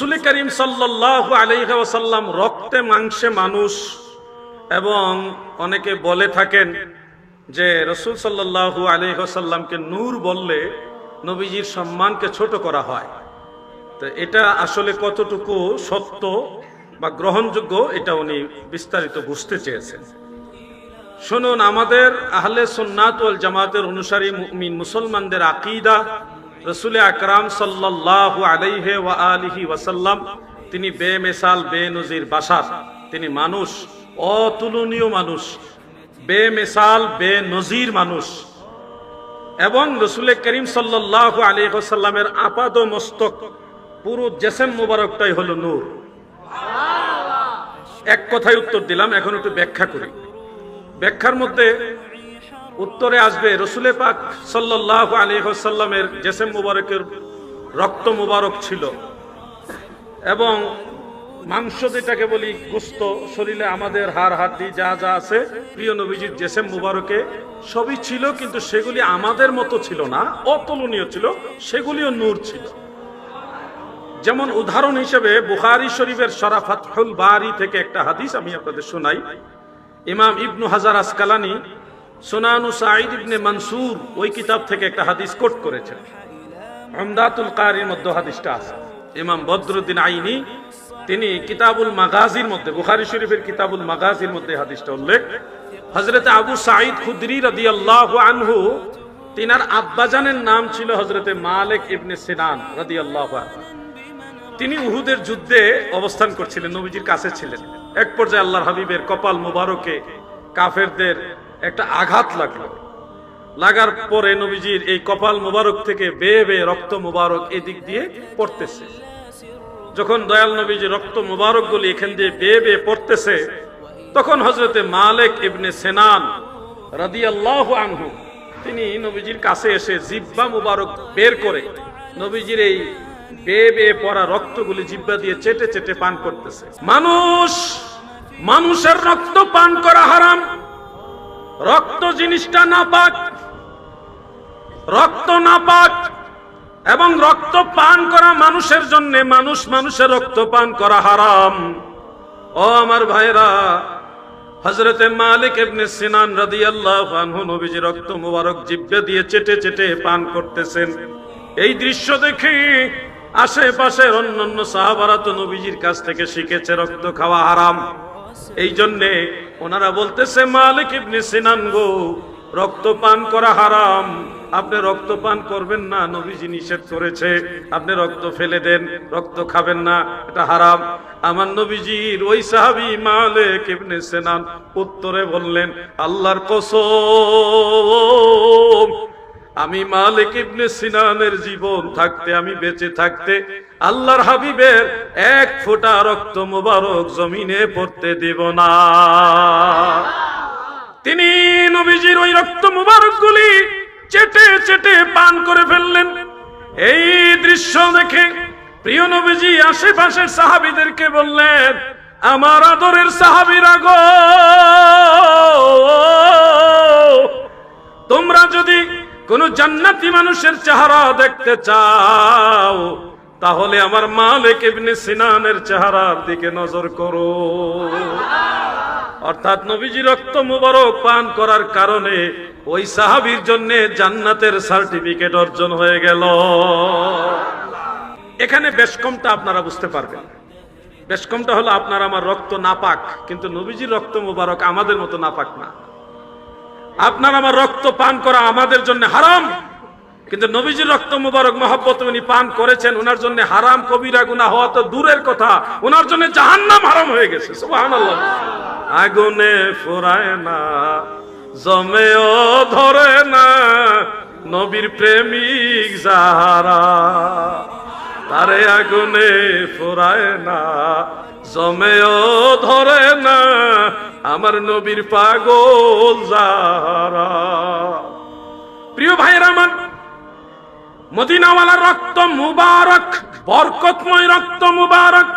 রসুল করিম সাল্লাহ আলহাসাল্লাম রক্তে মাংসে মানুষ এবং অনেকে বলে থাকেন যে রসুল সাল্লাহু আলহাসাল্লামকে নূর বললে নবীজির সম্মানকে ছোট করা হয়। তো এটা আসলে কতটুকু সত্য বা গ্রহণযোগ্য এটা উনি বিস্তারিত বুঝতে চেয়েছেন। শুনুন, আমাদের আহলে সুন্নাত ওয়াল জামাতের অনুসারী মুসলমানদের আকিদা রসুল আকরাম সাল্লাহ আলাইহে ওয়া আলিহি ওয়াসাল্লাম, তিনি বেমেসাল, বেনজির বাসার। তিনি মানুষ, অতুলনীয় মানুষ, বেমেসাল, বেনজির মানুষ। এবং রসুল করিম সাল্লাহ আলিহাসাল্লামের আপাদ মস্তক, পুরো জেসেম মুবারকটাই হলো নূর। এক কথায় উত্তর দিলাম, এখন একটু ব্যাখ্যা করি। ব্যাখ্যার মধ্যে উত্তরে আসবে রসুলে পাক সাল্লাহ আলিহাসাল্লামের জেসেম মুবারকের রক্ত মুবারক ছিল। এবং মাংস যেটাকে বলি গুস্ত, শরীরে আমাদের হাড়, হাড্ডি যা যা আছে, প্রিয় নবীজির জেসেম মুবারকে সবই ছিল, কিন্তু সেগুলি আমাদের মতো ছিল না, অতুলনীয় ছিল, সেগুলিও নূর ছিল। যেমন উদাহরণ হিসেবে বুখারি শরীফের সরাফাতুল বারি থেকে একটা হাদিস আমি আপনাদের শোনাই। ইমাম ইবনু হাজার আসকালানি সোনানু সাঈদ ইবনে মনসুর ওই কিতাব থেকে একটা হাদিস কোট করেছেন আমদাতুল কারির মধ্যে হাদিসটা আছে। ইমাম বদরুদ্দিন আইনি, তিনি কিতাবুল মাগাজির মধ্যে, বুখারি শরীফের কিতাবুল মাগাজির মধ্যে হাদিসটা উল্লেখ। হজরত আবু সাঈদ খুদরি রাদিয়াল্লাহু আনহু, তিনার আব্বাজানের নাম ছিল হজরতে মালিক ইবনে সিনান রাদিয়াল্লাহু আনহু। তিনি উহুদের যুদ্ধে অবস্থান করছিলেন, নবীজির কাছে ছিলেন। এক পর্যায়ে আল্লাহর হাবিবের কপাল মুবারকে কাফেরদের একটা আঘাত লাগল। লাগার পরে নবীজির এই কপাল মুবারক থেকে বেয়ে বেয়ে রক্ত মুবারক এদিক দিয়ে পড়তেছে। যখন দয়াল নবীজি রক্ত মুবারক গুলি এখান দিয়ে বেয়ে বেয়ে পড়তেছে, তখন হজরতে মালেক ইবনে সেনান রাদিয়াল্লাহ আনহু, তিনি নবীজির কাছে এসে জিব্বা মুবারক বের করে নবীজির এই বেয়ে বেয়ে পড়া রক্তগুলি জিব্বা দিয়ে চেটে চেটে পান করতেছে। মানুষ, মানুষের রক্ত পান করা হারাম। রক্ত জিনিসটা না পাক রক্ত না পাক এবং রক্ত পান করা মানুষের জন্য মানুষ মানুষের রক্ত পান করা হারাম। ও আমার ভাইরা হজরতে মালিক ইবনে সিনান রাদিয়াল্লাহু আনহু নবীজি রক্ত মুবারক জিব্বে দিয়ে চেটে চেটে পান করতেছেন। এই দৃশ্য দেখে আশেপাশের অন্যান্য সাহাবারা তো নবীজির কাছ থেকে শিখেছে রক্ত খাওয়া হারাম। এই জন্যে ওনারা বলতেছে, মালিক ইবনে সিনান গো রক্ত পান করা হারাম। আপনি রক্ত পান করবেন না, নবীজি নিষেধ করেছে। আপনি রক্ত ফেলে দেন, রক্ত খাবেন না, এটা হারাম। আমার নবীজির ওই সাহাবি মালিক ইবনে সিনান উত্তরে বললেন, আল্লাহর কসম, আমি মালিক ইবনে সিনানের জীবন থাকতে, আমি বেঁচে থাকতে আল্লাহর হাবিবের এক ফোঁটা রক্ত মোবারক জমিনে পড়তে দেব না। তিনি নবীজির ওই রক্ত মোবারক গুলি চেটে চেটে পান করে ফেললেন। এই দৃশ্য দেখে প্রিয় নবীজি আশেপাশের সাহাবিদেরকে বললেন, আমার আদরের সাহাবিরা গো, তোমরা যদি কোন জান্নাতি মানুষের চেহারা দেখতে চাও তাহলে আমার মালিক ইবনে সিনানের চেহারার দিকে নজর করো। অর্থাৎ নবীজি রক্ত মুবারক পান করার কারণে ওই সাহাবীর জন্য জান্নাতের সার্টিফিকেট অর্জন হয়ে গেল। এখানে বেশ কমটা আপনারা বুঝতে পারবেন। বেশ কমটা হলো আপনার আমার রক্ত নাপাক, কিন্তু নবীজির রক্ত মুবারক আমাদের মতো নাপাক না। আপনার আমার রক্ত পান করা আমাদের জন্য হারাম। কিন্তু নবীজির রক্ত মুবারক মহব্বত উনি পান করেছেন ওনার জন্য হারাম কবিরা গুনা হওয়া তো দূরের কথা। ওনার জন্য জাহান্নাম হারাম হয়ে গেছে আগুনে ফুরায় না, জমেও ধরে না, নবীর প্রেমিক যাহারা। তারে আগুনে ফুরায় না, জমেও ধরে না, আমার নবীর পাগল যাহারা। প্রিয় ভাইয়ের আমার মদিনাওয়ালার রক্ত মুবারক, বরকতময় রক্ত মুবারক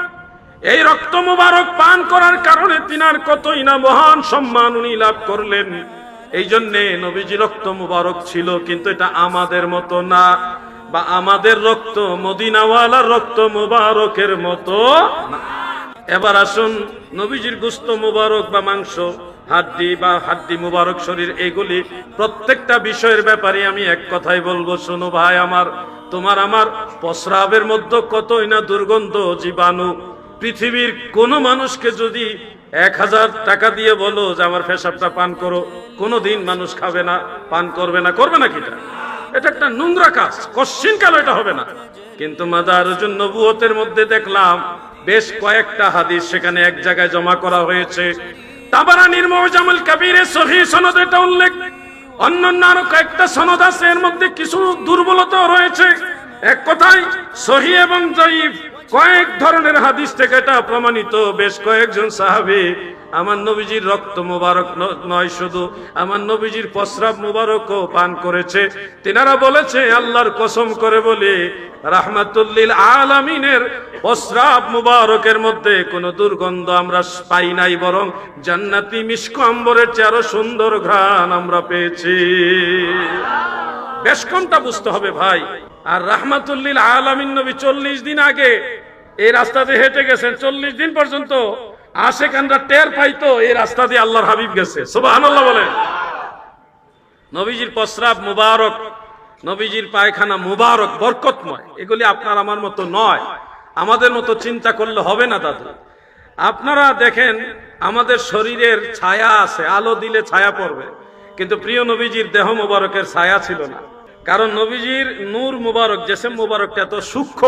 এই রক্ত মুবারক পান করার কারণে তিনার কতই না মহান সম্মান উনি লাভ করলেন এই জন্যে নবীজি রক্ত মুবারক ছিল, কিন্তু এটা আমাদের মতো না, বা আমাদের রক্ত মদিনাওয়ালার রক্ত মুবারকের মতো। এবার আসুন, নবীজির গুস্ত মুবারক বা মাংস হাড্ডি বা হাড্ডি মুবারক শরীর, এগুলি প্রত্যেকটা বিষয়ের ব্যাপারে আমি এক কথাই বলব, শোনো ভাই আমার, তোমার আমার প্রস্রাবের মধ্যে কতই না দুর্গন্ধ জীবাণু। পৃথিবীর কোন মানুষকে যদি এক হাজার টাকা দিয়ে বলো যে আমার পেশাবটা পান করো কোনো দিন মানুষ খাবে না, পান করবে না করবে না কিটা? এটা একটা নোংরা কাজ কশ্চিন কালো এটা হবে না। কিন্তু মাদারুজুন নবুয়তের মধ্যে দেখলাম, বেশ কয়েকটা হাদিস সেখানে এক জায়গায় জমা করা হয়েছে। তাবারানির মুজামুল কাবীরে সহি সনদ এটা উল্লেখ। অন্যান্য আরও কয়েকটা সনদ আছে, এর মধ্যে কিছু দুর্বলতাও রয়েছে। এক কথায়, সহি এবং জয়ীফ। কয়েক ধরনের হাদিস থেকে এটা প্রমাণিত। বেশ কয়েকজন সাহাবী, আমার নবীজির রক্ত মুবারক নয় শুধু, আমার নবীজির প্রস্রাব মুবারকও পান করেছে। তিনারা বলেছে, আল্লাহর কসম করে বলে, রাহমাতুল্লিল আলামিনের প্রস্রাব মুবারকের মধ্যে কোনো দুর্গন্ধ আমরা পাই নাই, বরং জান্নাতি মিষ্ক আম্বরের চেয়ে আরও সুন্দর ঘ্রাণ আমরা পেয়েছি। বেশ কমটা বুঝতে হবে ভাই। আর রাহমাতুল্লিল আলামিন নবী চল্লিশ দিন আগে এই রাস্তা দিয়ে হেঁটে গেছেন, চল্লিশ দিন পর্যন্ত আশেখানরা টের পাইতো এই রাস্তা দিয়ে আল্লাহর হাবিব গেছে। সুবহানাল্লাহ বলেন। নবীজির প্রস্রাব মুবারক, নবীজির পায়খানা মুবারক, বরকতময়। এগুলি আপনার আমার মতো নয়। আমাদের মতো চিন্তা করলে হবে না দাদা। আপনারা দেখেন, আমাদের শরীরের ছায়া আছে, আলো দিলে ছায়া পড়বে। কিন্তু প্রিয় নবীজির দেহ মুবারকের ছায়া ছিল না। কারণ নবীজির নূর মুবারক, জেসেম মুবারকটা এত সূক্ষ্ম,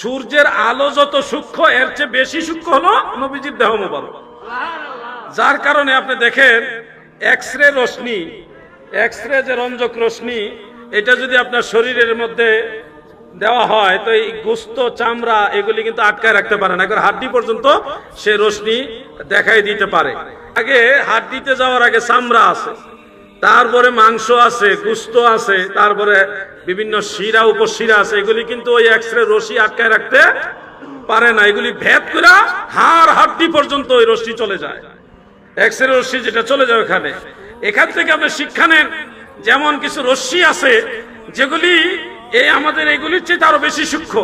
সূর্যের আলো যত সূক্ষ্ম, এর চেয়ে বেশি সূক্ষ্ম হলো নবীজির দেহ মুবারক। যার কারণে আপনি দেখেন এক্স রে রশ্মি এক্স রে যে রঞ্জক রশ্মি, এটা যদি আপনার শরীরের মধ্যে দেওয়া হয়, তো এই গুস্ত, চামড়া, এগুলি কিন্তু আটকায় রাখতে পারে না। একবার হাড্ডি পর্যন্ত সে রশ্মি দেখাই দিতে পারে। আগে হাড্ডিতে যাওয়ার আগে চামড়া আছে। তারপরে মাংস আছে, গুস্ত আছে, তারপরে বিভিন্ন শিরা, উপশিরা আছে, এগুলি কিন্তু ওই এক্স রে রশি আটকায় রাখতে পারে না। এগুলি ভেদ করে হাড় হাড্ডি পর্যন্ত ওই রশ্মি চলে যায়। এক্স রে রশ্মি যেটা চলে যায় ওখানে। এখান থেকে আপনি শিক্ষা নেন, যেমন কিছু রশ্মি আছে, যেগুলি এই আমাদের এগুলির চেয়ে আরও বেশি সূক্ষ্ম।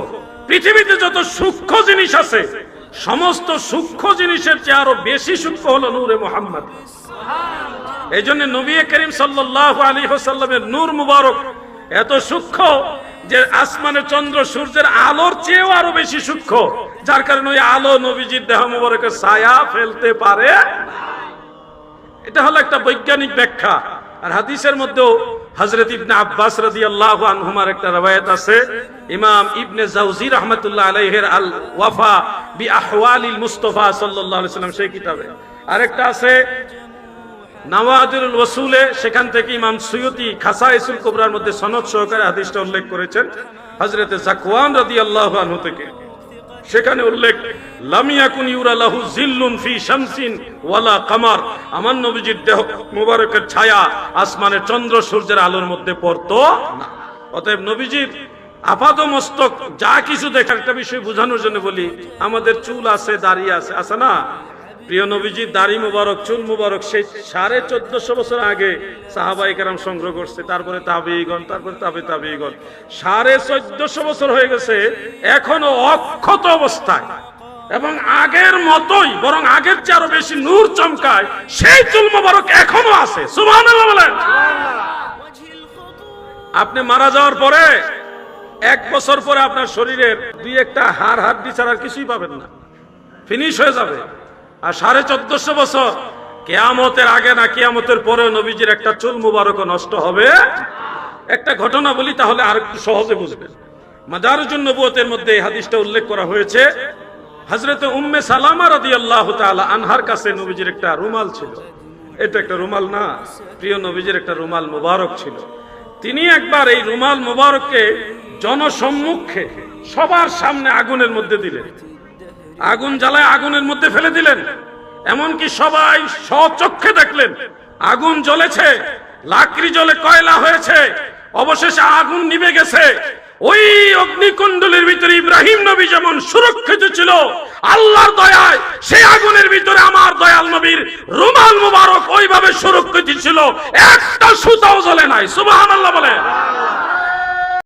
পৃথিবীতে যত সূক্ষ্ম জিনিস আছে, সমস্ত সূক্ষ্ম জিনিসের চেয়ে আরও বেশি সূক্ষ্ম হলো নূরে মোহাম্মদ। এই জন্য নবী করিম সাল্লাহ আলী হোসাল্লামের নূর মুবারক এত সূক্ষ্ম যে আসমানে চন্দ্র সূর্যের আলোর চেয়েও আরও বেশি সূক্ষ্ম, যার কারণে ওই আলো নবীজির দেহ মুবারকের ছায়া ফেলতে পারে এটা হলো একটা বৈজ্ঞানিক ব্যাখ্যা। আর হাদিসের মধ্যেও হজরত ইবনে আব্বাস রাদিয়াল্লাহু আনহুমার একটা রওয়ায়াত আছে, ইমাম ইবনে জাওজি রাহমাতুল্লাহ আলাইহির আল ওয়াফা বি আহওয়ালিল মুস্তাফা সাল্লাম সেই কিতাবে। আরেকটা আছে নওয়াজুল ওসুলে সেখান থেকে ইমাম সুয়ুতি খাসাইসুল কুবরার মধ্যে সনদ সহকারে হাদিসটা উল্লেখ করেছেন হজরতে জাকওয়ান রাদিয়াল্লাহু আনহু থেকে। সেখানে উল্লেখ লামিয়াকুন ইউরা লাহু জিল্লুন ফি শামসিন ওয়ালা কামার। আমার নবীজির দেহ মুবারকের ছায়া আসমানের চন্দ্র সূর্যের আলোর মধ্যে পড়তো না। অতএব নবীজির আপাত মস্তক যা কিছু দেখার, একটা বিষয় বোঝানোর জন্য বলি, আমাদের চুল আছে, দাড়ি আছে। আছে না? প্রিয় নবীজির দাড়ি মুবারক, চুল মুবারক, সেই সাড়ে চোদ্দশো বছর আগে সাহাবাই কারাম সংগ্রহ করছে, তারপরে তাবিগণ তারপরে তাবে তাবিগণ সাড়ে চোদ্দশো বছর হয়ে গেছে, এখনও অক্ষত অবস্থায়। এবং আগের মতোই, বরং আগের চেয়ে আরও বেশি নূর চমকায়, সেই চুল মুবারক এখনও আছে। বলেন। আপনি মারা যাওয়ার পরে, এক বছর পরে আপনার শরীরের দুই একটা হাড় হাড্ডি আর কিছুই পাবেন না। ফিনিশ হয়ে যাবে। আর সাড়ে চোদ্দশো বছর। কেয়ামতের আগে না, কেয়ামতের পরে নবীজির একটা চুল মুবারক নষ্ট হবে। একটা ঘটনা বলি, তাহলে আর একটু সহজে বুঝবেন। মাদারুজুন নবুয়তের মধ্যে এই হাদিসটা উল্লেখ করা হয়েছে। হজরতে উম্মে সালামা রাদিয়াল্লাহু তাআলা আনহার কাছে নবীজির একটা রুমাল ছিল। এটা একটা রুমাল না, প্রিয় নবীজির একটা রুমাল মুবারক ছিল। তিনি একবার এই রুমাল মুবারককে জনসম্মুখে সবার সামনে আগুনের মধ্যে দিলেন। আগুন জ্বালায় আগুনের মধ্যে ফেলে দিলেন। এমনকি সবাই স্বচক্ষে দেখলেন। আগুন জ্বলেছে, লাকড়ি জ্বলে কয়লা হয়েছে, অবশেষে আগুন নিভে গেছে। ওই অগ্নিকুণ্ডলের ভিতরে ইব্রাহিম নবী যেমন সুরক্ষিত ছিল, আল্লাহর দয়ায় সেই আগুনের ভিতরে আমার দয়াল নবীর রুমাল মুবারক ওইভাবে সুরক্ষিত ছিল। একটা সুতাও জ্বলে নাই, সুবহানাল্লাহ বলে